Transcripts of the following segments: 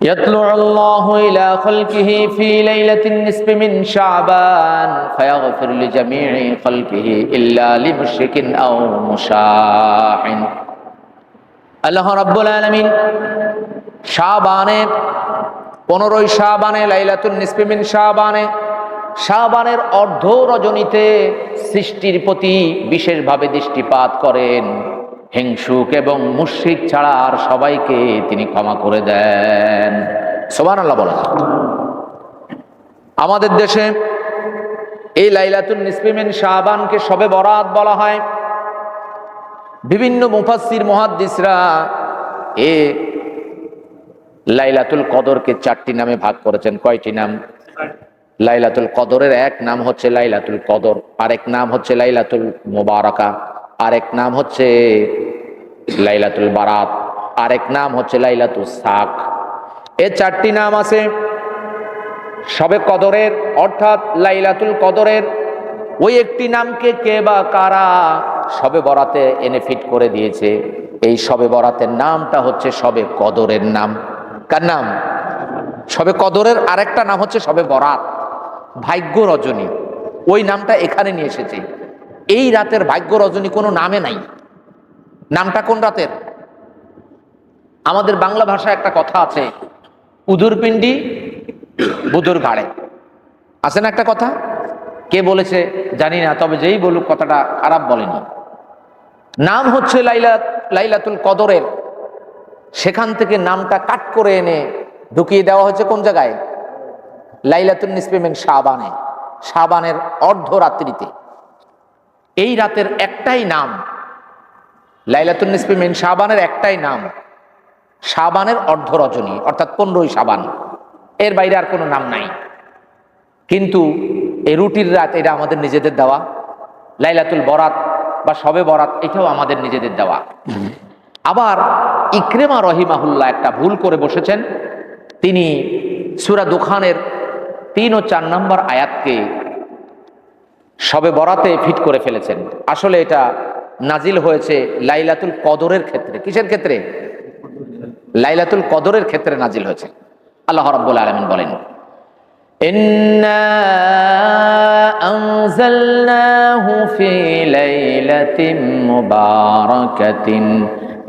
يطلع الله إلى خلقه في ليلة النصف من شعبان فيغفر لجميع خلقه إلا لمشرك أو مشاح আল্লাহ রাব্বুল আলামিন শাবানের পনেরোই শাবানে লাইলাতুল নিসফিমিন শাবানে শাবানের অর্ধ রজনীতে সৃষ্টির প্রতি বিশেষভাবে দৃষ্টিপাত করেন হিংসুক এবং মুশরিক ছাড়া আর সবাইকে তিনি ক্ষমা করে দেন। সোবান আল্লাহ বলা আমাদের দেশে এই লাইলাতুল নিসফিমিন শাহবানকে সবে বরাত বলা হয়। বিভিন্ন মুফাসসির মুহাদ্দিসরা এ লাইলাতুল কদরকে চারটি নামে ভাগ করেছেন। কয়টি নাম? লাইলাতুল কদরের এক নাম হচ্ছে লাইলাতুল কদর, আরেক নাম হচ্ছে লাইলাতুল মোবারকা, আরেক নাম হচ্ছে লাইলাতুল বারাত। আরেক নাম হচ্ছে লাইলাতুল সাক। এ চারটি নাম আছে। সবে কদরের, অর্থাৎ লাইলাতুল কদরের। ওই একটি নামকে কে বা কারা সবে বরাতে এনে ফিট করে দিয়েছে। এই সবে বরাতের নামটা হচ্ছে সবে কদরের নাম। কার নাম? সবে কদরের আরেকটা নাম হচ্ছে সবে বরাত। ভাগ্য রজনী। ওই নামটা এখানে নিয়ে এসেছে। এই রাতের ভাগ্য রজনী কোনো নামে নাই। নামটা কোন রাতের? আমাদের বাংলা ভাষায় একটা কথা আছে উদুর পিণ্ডি বুধুর ঘাড়ে। আছে না একটা কথা? কে বলেছে জানি না, তবে যেই বলুক কথাটা খারাপ বলেনি। নাম হচ্ছে লাইলা, লাইলাতুল কদরের। সেখান থেকে নামটা কাট করে এনে ঢুকিয়ে দেওয়া হয়েছে কোন জায়গায়? লাইলাতুল নিসপিমেন শাবানে, শাবানের অর্ধ রাত্রিতে এই রাতের একটাই নাম লাইলাতুল নিসপিমেন শাবানের একটাই নাম। শাবানের অর্ধ রজনী, অর্থাৎ পনেরোই শাবান। এর বাইরে আর কোনো নাম নাই। কিন্তু এই রুটির রাত, এটা আমাদের নিজেদের দেওয়া। লাইলাতুল বরাত বা সবে বরাত, এটাও আমাদের নিজেদের দেওয়া। আবার ইক্রেমা রহিমাহুল্লাহ একটা ভুল করে বসেছেন। তিনি সুরা দোকানের তিন ও চার নম্বর আয়াতকে সবে বরাতে ফিট করে ফেলেছেন। আসলে এটা নাজিল হয়েছে লাইলাতুল কদরের ক্ষেত্রে। কিসের ক্ষেত্রে? লাইলাতুল কদরের ক্ষেত্রে নাজিল হয়েছে। আল্লাহ রব্বুল আলমিন বলেন,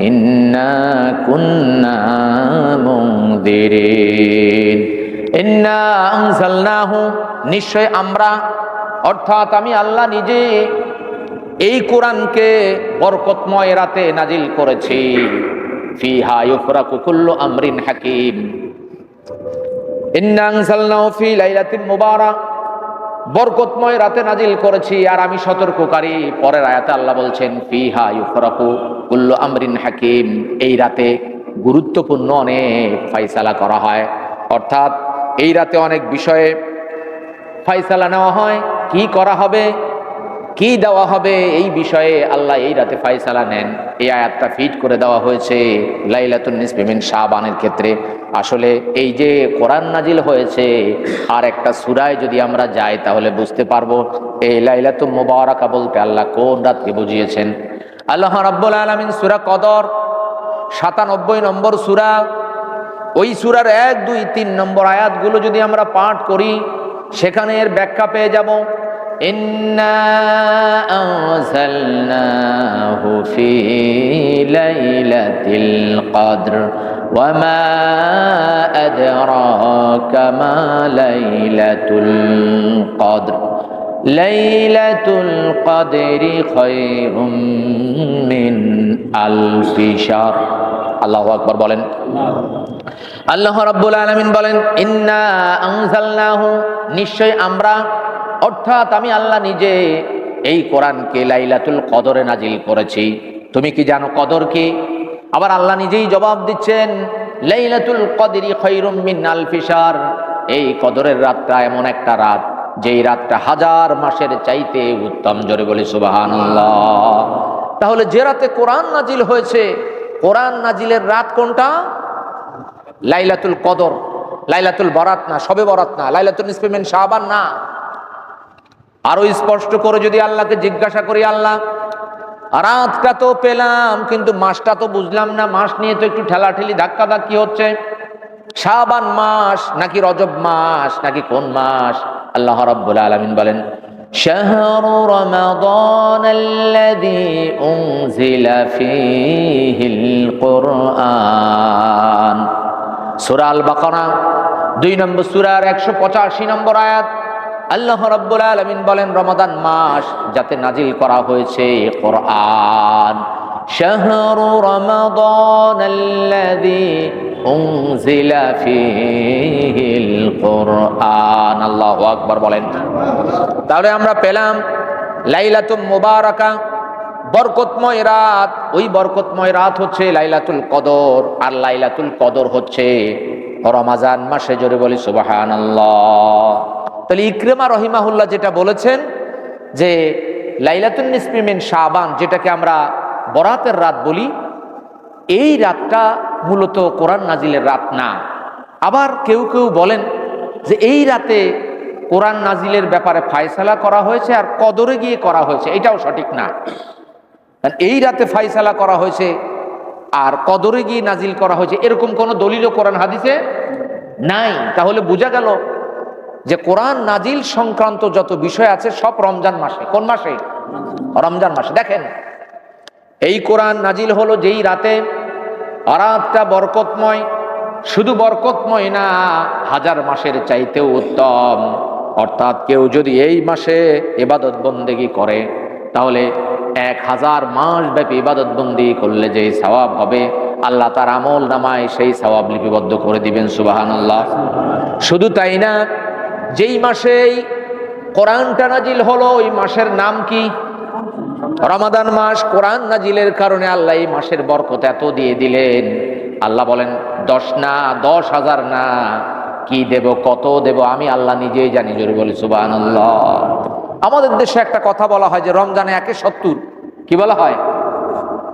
ইন্না কুন্না নিশ্চয় আমরা, অর্থাৎ আমি আল্লাহ নিজে এই কোরআনকে বরকতময় রাতে নাজিল করেছি। ফিহা ইউফরাকু কুল্লু আমরিন হাকিম। বরকতময় রাতে নাজিল করেছি আর আমি সতর্ককারী। পরের আয়াতে আল্লাহ বলছেন, ফিহা ইউফরাকু কুল্লু আমরিন হাকিম। এই রাতে গুরুত্বপূর্ণ অনেক ফাইসালা করা হয়। অর্থাৎ এই রাতে অনেক বিষয়ে ফাইসালা নেওয়া হয়। কি করা হবে? কি দেওয়া হবে? এই বিষয়ে আল্লাহ এই রাতে ফাইসালা নেন। এই আয়াতটা ফিট করে দেওয়া হয়েছে লাইলাতুন নিসবিমিন শাহবানের ক্ষেত্রে। আসলে এই যে কোরআন নাজিল হয়েছে, আর একটা সুরায় যদি আমরা যাই, তাহলে বুঝতে পারব এই লাইলাতুল মুবারাকা বলতে আল্লাহ কোন রাতকে বুঝিয়েছেন। আল্লাহ রাব্বুল আলামিন সূরা কদর সাতানব্বই নম্বর সূরা, ওই সূরার এক, দুই, তিন নম্বর আয়াতগুলো যদি আমরা পাঠ করি, সেখানে এর ব্যাখ্যা পেয়ে যাব। إنا أنزلناه في ليلة القدر وما أدراك ما ليلة القدر ليلة القدر خير من ألف شهر আল্লাহ আকবর বলেন আল্লাহ রাব্বুল আলামিন বলেন ইন্না আনজালনাহু নিশ্চয় আমরা অর্থাৎ আমি আল্লাহ নিজে এই কোরআনকে লাইলাতুল কদরে নাজিল করেছি। তুমি কি জানো কদর কি? আবার আল্লাহ নিজেই জবাব দিচ্ছেন, লাইলাতুল কদরি খৈরুম মিন আলফিসার এই কদরের রাতটা এমন একটা রাত, যেই রাতটা হাজার মাসের চাইতে উত্তম, জোরে বলি সুবাহান তাহলে যে রাতে কোরআন নাজিল হয়েছে, কোরআন নাজিলের রাত কোনটা? লাইলাতুল কদর, লাইলাতুল বরাত না, সবে বরাত না, লাইলাতুল ইসপেমেন শাহবান না। আরো স্পষ্ট করে যদি আল্লাহকে জিজ্ঞাসা করি আল্লাহ রাতটা তো পেলাম কিন্তু মাসটা তো বুঝলাম না মাস নিয়ে তো একটু ঠেলাঠেলি ধাক্কা ধাক্কি হচ্ছে শাবান মাস নাকি রজব মাস নাকি কোন মাস আল্লাহ রাব্বুল আলামিন বলেন شهر رمضان الذي أنزل فيه القرآن সূরা আল বাকারা দুই নম্বর সূরার একশো পঁচাশি নম্বর আয়াত আল্লাহ রাব্বুল আলামিন বলেন রমাদান মাস যাতে নাজিল করা হয়েছে কোরআন شهر رمضان الذي أنزل فيه القرآن আল্লাহু আকবার বলেন তাহলে আমরা পেলাম লাইলাতুল মুবারাকা বরকতময় রাত ওই বরকতময় রাত হচ্ছে লাইলাতুল কদর আর লাইলাতুল কদর হচ্ছে রমাজান মাসে জোরে বলি সুবাহান তাহলে ইকরেমা রহিমাহুল্লাহ যেটা বলেছেন যে লাইলাতুল নিসমিমিন শাহবান যেটাকে আমরা বরাতের রাত বলি, এই রাতটা মূলত কোরআন নাজিলের রাত না। আবার কেউ কেউ বলেন যে এই রাতে কোরআন নাজিলের ব্যাপারে ফায়সালা করা হয়েছে আর কদরে গিয়ে করা হয়েছে, এটাও সঠিক না। এই রাতে ফাইসালা করা হয়েছে আর কদরে গিয়ে নাজিল করা হয়েছে, এরকম কোনো দলিল কোরআন হাদিসে নাই। তাহলে বোঝা গেল যে কোরআন নাজিল সংক্রান্ত যত বিষয় আছে, সব রমজান মাসে। কোন মাসে? রমজান মাসে। দেখেন, এই কোরআন নাজিল হলো যেই রাতে রাতটা বরকতময়, শুধু বরকতময় না, হাজার মাসের চাইতেও উত্তম। অর্থাৎ কেউ যদি এই মাসে এবাদত বন্দেগি করে, তাহলে এক হাজার মাস ব্যাপী ইবাদত বন্দি করলে যে সওয়াব হবে, আল্লাহ তার আমল নামায় সেই সওয়াব লিপিবদ্ধ করে দিবেন সুবাহান আল্লাহ শুধু তাই না যেই মাসেই কোরআনটা নাজিল হলো, ওই মাসের নাম কি? রমাদান মাস কোরআন নাজিলের কারণে আল্লাহ এই মাসের বরকত এত দিয়ে দিলেন। আল্লাহ বলেন, দশ না, দশ হাজার না, কি দেব, কত দেব, আমি আল্লাহ নিজেই জানি। জোরে বলি সুবাহ আমাদের দেশে একটা কথা বলা হয় যে, রমজানে একে সত্তর, কি বলা হয়?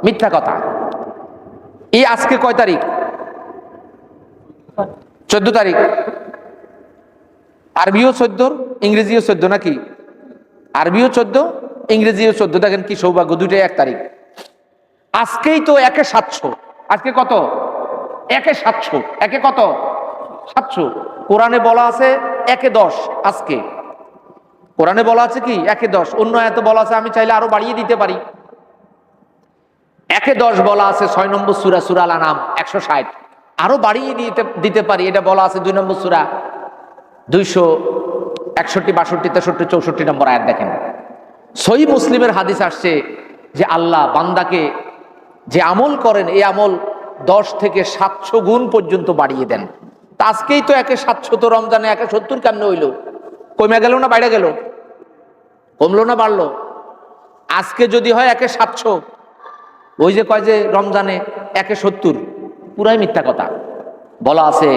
মিথ্যা কথা। এই আজকে কয় তারিখ? চোদ্দ তারিখ। আরবিও চোদ্দ, ইংরেজিও চোদ্দ নাকি? আরবিও চোদ্দ, ইংরেজিও চোদ্দ। দেখেন কি সৌভাগ্য, দুইটাই এক তারিখ। আজকেই তো একে সাতশো। আজকে কত? একে সাতশো। একে কত? সাতশো। কোরআনে বলা আছে একে দশ আজকে। কোরআনে বলা আছে কি? একে দশ। অন্য এত বলা আছে আমি চাইলে আরও বাড়িয়ে দিতে পারি। একে দশ বলা আছে ছয় নম্বর সুরা সুরা নাম একশো ষাট। আরও বাড়িয়ে দিতে দিতে পারি। এটা বলা আছে দুই নম্বর সুরা। দুইশো একষট্টি, বাষট্টি, তেষট্টি, চৌষট্টি নম্বর আয়াত দেখেন। সহি মুসলিমের হাদিস আসছে যে আল্লাহ বান্দাকে যে আমল করেন, এই আমল দশ থেকে সাতশো গুণ পর্যন্ত বাড়িয়ে দেন। তা আজকেই তো একে সাতশো তো রমজানে একে সত্তর কেমনে হইল? কমে গেল না বাইরে গেল? কমলো না বাড়লো? আজকে যদি হয় একে সাতশো, ওই যে কয় যে রমজানে একে সত্তর? পুরাই মিথ্যা কথা। বলা আছে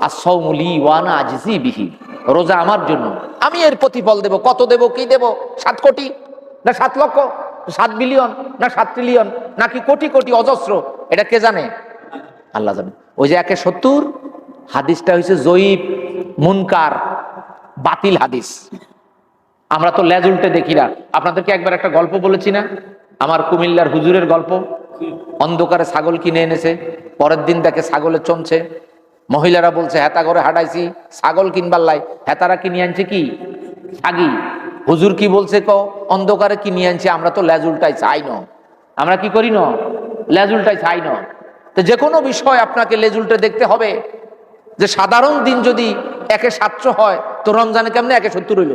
আসৌমুলি ওয়ানা আজিজি বিহি। রোজা আমার জন্য। আমি এর প্রতিফল দেব। কত দেব, কি দেব? সাত কোটি? না সাত লক্ষ? সাত বিলিয়ন? না সাত ট্রিলিয়ন নাকি কোটি কোটি অজস্র? এটা কে জানে? আল্লাহ জানে। ওই যে একে সত্তর, হাদিসটা হয়েছে জয়ীব, মুনকার, বাতিল হাদিস। আমরা তো লেজ উল্টে দেখি না। আপনাদেরকে একবার একটা গল্প বলেছি না? আমার কুমিল্লার হুজুরের গল্প। অন্ধকারে ছাগল কিনে এনেছে। পরের দিন দেখে ছাগলে চমছে। মহিলারা বলছে, হেতা করে হাঁটাইছি, ছাগল কিনবার লাই। হেতারা কিনে আনছে কি? ছাগি। হুজুর কি বলছে, ক, অন্ধকারে কিনে আনছে, আমরা তো লেজ উল্টাই চাই না আমরা কি করি ন লেজ উল্টাই চাই না তো যে কোনো বিষয় আপনাকে লেজ উল্টে দেখতে হবে যে সাধারণ দিন যদি একে সাতশো হয়, তো রমজানে কেমনে একে সত্তর হইল?